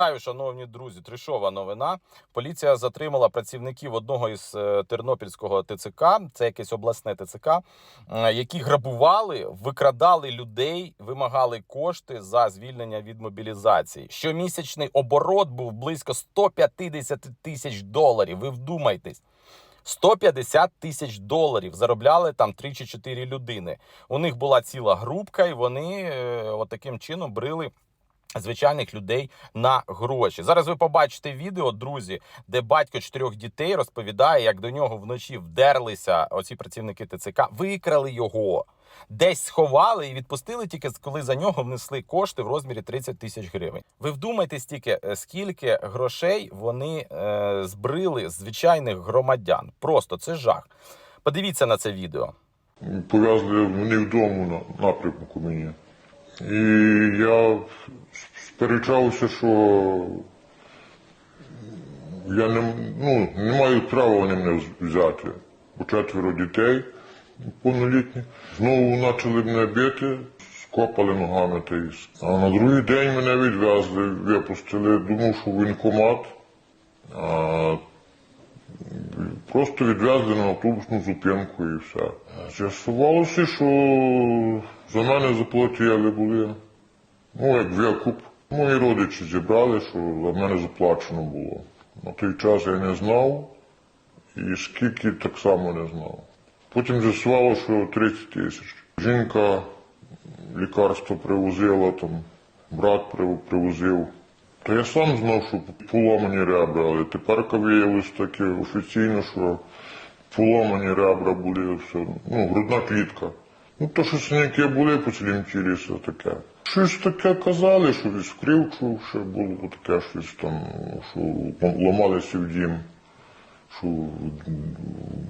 Вітаю, шановні друзі, тришова новина. Поліція затримала працівників одного із е, тернопільського ТЦК, це якесь обласне ТЦК, е, які грабували, викрадали людей, вимагали кошти за звільнення від мобілізації. Щомісячний оборот був близько 150 тисяч доларів. Ви вдумайтесь. 150 тисяч доларів заробляли там 3 чи 4 людини. У них була ціла групка, і вони е, от таким чином брили звичайних людей на гроші. Зараз ви побачите відео, друзі, де батько чотирьох дітей розповідає, як до нього вночі вдерлися оці працівники ТЦК, викрали його. Десь сховали і відпустили тільки коли за нього внесли кошти в розмірі 30 тисяч гривень. Ви вдумайтесь тільки, е, скільки грошей вони е, збрили з звичайних громадян. Просто це жах. Подивіться на це відео. пов'язали вони вдома на напрямку мені. І я сперечався, що я не, ну, не маю права вони мене взяти. Бо четверо дітей повнолітніх. Знову почали мене бити, скопали ногами. Та й а на другий день мене відвезли, випустили, думав, що воєнкомат. А Просто відвезли на автобусну зупинку і все. З'ясувалося, що за мене заплатили були. Ну, як викуп. Мої родичі зібрали, що за мене заплачено було. На той час я не знав, і скільки так само не знав. Потім з'ясувало, що 30 тисяч. Жінка лікарство привозила, там, брат привозив. Та я сам знав, що поломані ребра, але тепер виявилось таке офіційно, що поломані ребра були, все, ну, грудна клітка. Ну, то, щось синяки були тілі, все таке. Щось таке казали, що кривчу ще було таке щось там, що ламалися в дім, що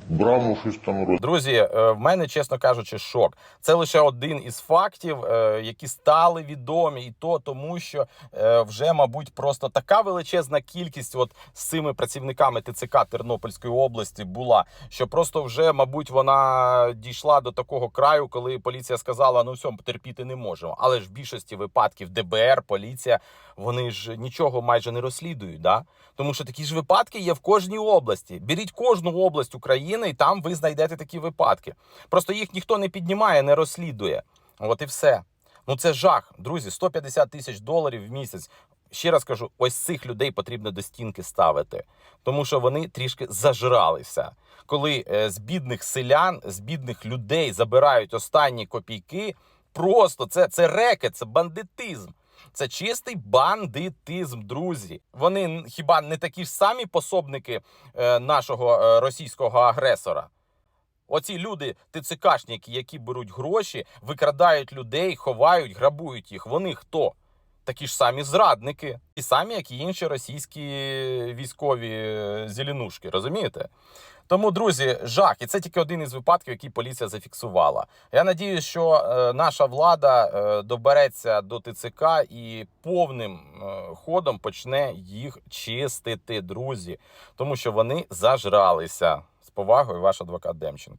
браму щось там роз... Друзі, е, в мене, чесно кажучи, шок. Це лише один із фактів, е, які стали відомі, і то тому, що е, вже, мабуть, просто така величезна кількість от з цими працівниками ТЦК Тернопільської області була, що просто вже, мабуть, вона дійшла до такого краю, коли поліція сказала: ну все, терпіти не можемо. Але ж в більшості випадків ДБР, поліція, вони ж нічого майже не розслідують. Да? Тому що такі ж випадки є в кожній області. Беріть кожну область України, і там ви знайдете такі випадки. Просто їх ніхто не піднімає, не розслідує. От і все. Ну це жах, друзі. 150 тисяч доларів в місяць. Ще раз кажу, ось цих людей потрібно до стінки ставити, тому що вони трішки зажралися. Коли е, з бідних селян, з бідних людей забирають останні копійки, просто це, це рекет, це бандитизм. Це чистий бандитизм, друзі. Вони хіба не такі ж самі пособники е, нашого е, російського агресора? Оці люди, ТЦКшники, які беруть гроші, викрадають людей, ховають, грабують їх. Вони хто? Такі ж самі зрадники, і самі, як і інші російські військові е, зеленушки, розумієте? Тому, друзі, жах, і це тільки один із випадків, який поліція зафіксувала. Я надіюсь, що е, наша влада е, добереться до ТЦК і повним е, ходом почне їх чистити, друзі, тому що вони зажралися. З повагою, ваш адвокат Демченко.